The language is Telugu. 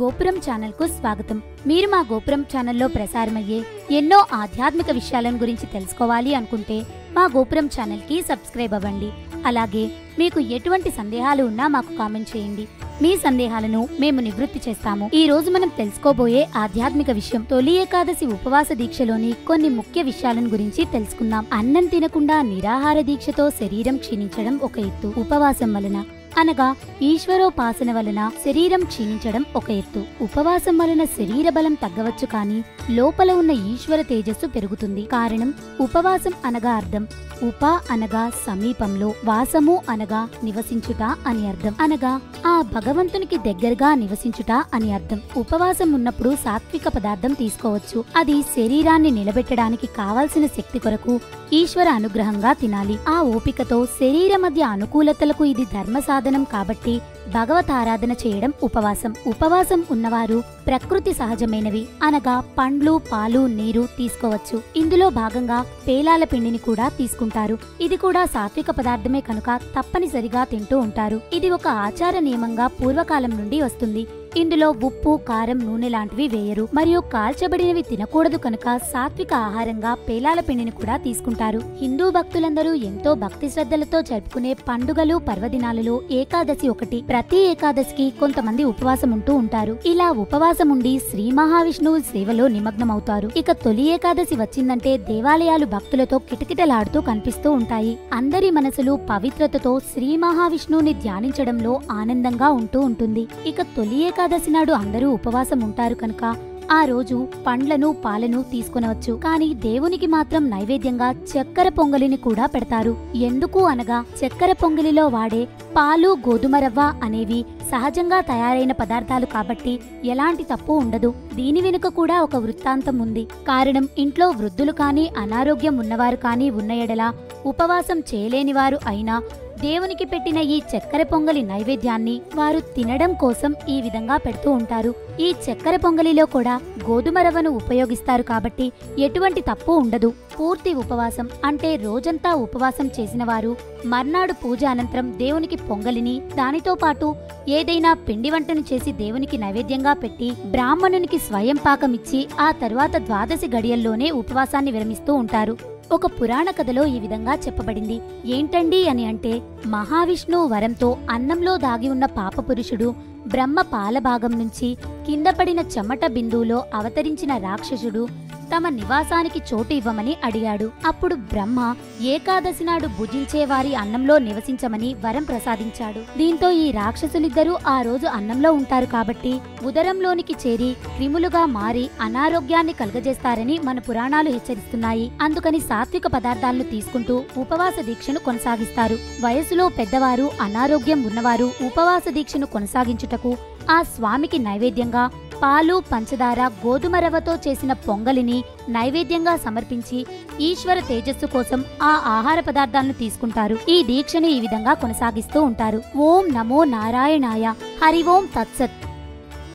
గోపురం ఛానల్కు స్వాగతం. మీరు మా గోపురం ఛానల్లో ప్రసారమయ్యే ఎన్నో ఆధ్యాత్మిక విషయాలను గురించి తెలుసుకోవాలి అనుకుంటే మా గోపురం ఛానల్కి సబ్స్క్రైబ్ అవ్వండి. అలాగే మీకు ఎటువంటి సందేహాలు ఉన్నా మాకు కామెంట్ చేయండి. మీ సందేహాలను మేము నివృత్తి చేస్తాము. ఈ రోజు మనం తెలుసుకోబోయే ఆధ్యాత్మిక విషయం తొలి ఏకాదశి ఉపవాస దీక్షలోని కొన్ని ముఖ్య విషయాలను గురించి తెలుసుకుందాం. అన్నం తినకుండా నిరాహార దీక్షతో శరీరం క్షీణించడం ఒక ఎత్తు. ఉపవాసం వలన అనగా ఈశ్వరోపాసన వలన శరీరం క్షీణించడం ఒక ఎత్తు. ఉపవాసం వలన శరీర బలం తగ్గవచ్చు కానీ లోపల ఉన్న ఈశ్వర తేజస్సు పెరుగుతుంది. కారణం ఉపవాసం అనగా అర్థం. ఉప అనగా సమీపంలో వాసము అనగా నివసించుట అని అర్థం. అనగా ఆ భగవంతునికి దగ్గరగా నివసించుట అని అర్థం. ఉపవాసం ఉన్నప్పుడు సాత్విక పదార్థం తీసుకోవచ్చు. అది శరీరాన్ని నిలబెట్టడానికి కావాల్సిన శక్తి కొరకు ఈశ్వర అనుగ్రహంగా తినాలి. ఆ ఓపికతో శరీర మధ్య అనుకూలతలకు ఇది ధర్మ సాధన కాబట్టి భగవత్ ఆరాధన చేయడం ఉపవాసం. ఉపవాసం ఉన్నవారు ప్రకృతి సహజమైనవి. అనగా పండ్లు పాలు నీరు తీసుకోవచ్చు. ఇందులో భాగంగా పేలాల పిండిని కూడా తీసుకుంటారు. ఇది కూడా సాత్విక పదార్థమే కనుక తప్పనిసరిగా తింటూ ఉంటారు. ఇది ఒక ఆచార నియమంగా పూర్వకాలం నుండి వస్తుంది. ఇందులో ఉప్పు కారం నూనె లాంటివి వేయరు. మరియు కాల్చబడినవి తినకూడదు కనుక సాత్విక ఆహారంగా పేలాల పిండిని కూడా తీసుకుంటారు. హిందూ భక్తులందరూ ఎంతో భక్తి శ్రద్ధలతో జరుపుకునే పండుగలు పర్వదినాలలో ఏకాదశి ఒకటి. ప్రతి ఏకాదశికి కొంతమంది ఉపవాసం ఉంటూ ఉంటారు. ఇలా ఉపవాసం ఉండి శ్రీ మహావిష్ణువు సేవలో నిమగ్నమవుతారు. ఇక తొలి ఏకాదశి వచ్చిందంటే దేవాలయాలు భక్తులతో కిటకిటలాడుతూ కనిపిస్తూ ఉంటాయి. అందరి మనసులు పవిత్రతతో శ్రీ మహావిష్ణువుని ధ్యానించడంలో ఆనందంగా ఉంటూ ఉంటుంది. ఇక తొలి ఏకాదశి నాడు అందరూ ఉపవాసం ఉంటారు కనుక ఆ రోజు పండ్లను పాలను తీసుకొనవచ్చు. కానీ దేవునికి మాత్రం నైవేద్యంగా చక్కెర పొంగలిని కూడా పెడతారు. ఎందుకు అనగా చక్కెర పొంగలిలో వాడే పాలు గోధుమ రవ్వ అనేవి సహజంగా తయారైన పదార్థాలు కాబట్టి ఎలాంటి తప్పు ఉండదు. దీని వెనుక కూడా ఒక వృత్తాంతం ఉంది. కారణం ఇంట్లో వృద్ధులు కానీ అనారోగ్యం ఉన్నవారు కానీ ఉన్న ఎడల ఉపవాసం చేయలేనివారు అయినా దేవునికి పెట్టిన ఈ చక్కెర పొంగలి నైవేద్యాన్ని వారు తినడం కోసం ఈ విధంగా పెడుతూ ఉంటారు. ఈ చక్కెర పొంగలిలో కూడా గోధుమ రవ్వను ఉపయోగిస్తారు కాబట్టి ఎటువంటి తప్పు ఉండదు. పూర్తి ఉపవాసం అంటే రోజంతా ఉపవాసం చేసిన వారు మర్నాడు పూజ అనంతరం దేవునికి పొంగలిని దానితో పాటు ఏదైనా పిండి వంటను చేసి దేవునికి నైవేద్యంగా పెట్టి బ్రాహ్మణునికి స్వయం పాకమిచ్చి ఆ తరువాత ద్వాదశి గడియల్లోనే ఉపవాసాన్ని విరమిస్తూ ఉంటారు. ఒక పురాణ కథలో ఈ విధంగా చెప్పబడింది. ఏంటండి అని అంటే మహావిష్ణు వరంతో అన్నంలో దాగి ఉన్న పాపపురుషుడు బ్రహ్మ పాలభాగం నుంచి కింద పడిన చెమట బిందువులో అవతరించిన రాక్షసుడు తమ నివాసానికి చోటు ఇవ్వమని అడిగాడు. అప్పుడు బ్రహ్మ ఏకాదశి నాడు భుజించే వారి అన్నంలో నివసించమని వరం ప్రసాదించాడు. దీంతో ఈ రాక్షసులిద్దరూ ఆ రోజు అన్నంలో ఉంటారు కాబట్టి ఉదరంలోనికి చేరి క్రిములుగా మారి అనారోగ్యాన్ని కలుగజేస్తారని మన పురాణాలు హెచ్చరిస్తున్నాయి. అందుకని సాత్విక పదార్థాలను తీసుకుంటూ ఉపవాస దీక్షను కొనసాగిస్తారు. వయసులో పెద్దవారు అనారోగ్యం ఉన్నవారు ఉపవాస దీక్షను కొనసాగించుటకు ఆ స్వామికి నైవేద్యంగా పాలు పంచదార గోధుమ రవ్వతో చేసిన పొంగలిని నైవేద్యంగా సమర్పించి ఈశ్వర తేజస్సు కోసం ఆ ఆహార పదార్థాలను తీసుకుంటారు. ఈ దీక్షను ఈ విధంగా కొనసాగిస్తూ ఉంటారు. ఓం నమో నారాయణాయ. హరి ఓం తత్సత్.